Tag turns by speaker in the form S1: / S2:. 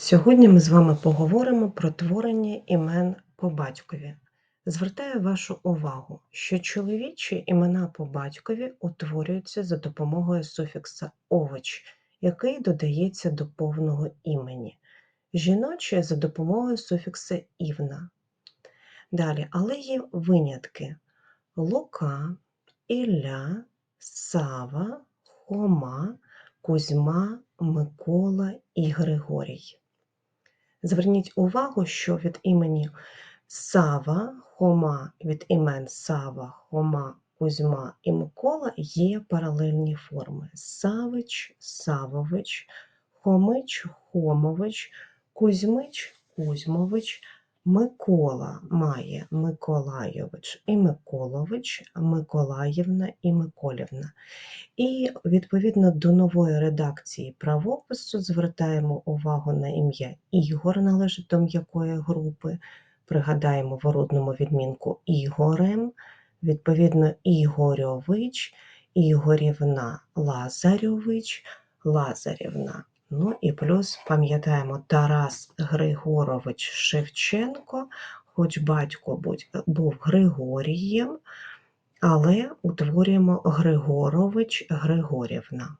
S1: Сьогодні ми з вами поговоримо про творення імен по батькові. Звертаю вашу увагу, що чоловічі імена по батькові утворюються за допомогою суфікса овоч, який додається до повного імені, жіночі за допомогою суфікса івна. Далі, але є винятки: Лука, Ілля, Сава, Хома, Кузьма, Микола і Григорій. Зверніть увагу, що від імені Сава, Хома, від імен Сава, Хома, Кузьма і Микола є паралельні форми: Савич, Савович, Хомич, Хомович, Кузьмич, Кузьмович, Микола має Миколайович і Миколович, Миколаївна і Миколівна. І відповідно до нової редакції правопису звертаємо увагу на ім'я Ігор, належить до м'якої групи. Пригадаємо в родному відмінку Ігорем, відповідно, Ігорьович, Ігорівна Лазарьович, Лазарівна. Ну і плюс пам'ятаємо Тарас Григорович Шевченко, хоч батько був Григорієм, але утворюємо Григорович Григорівна.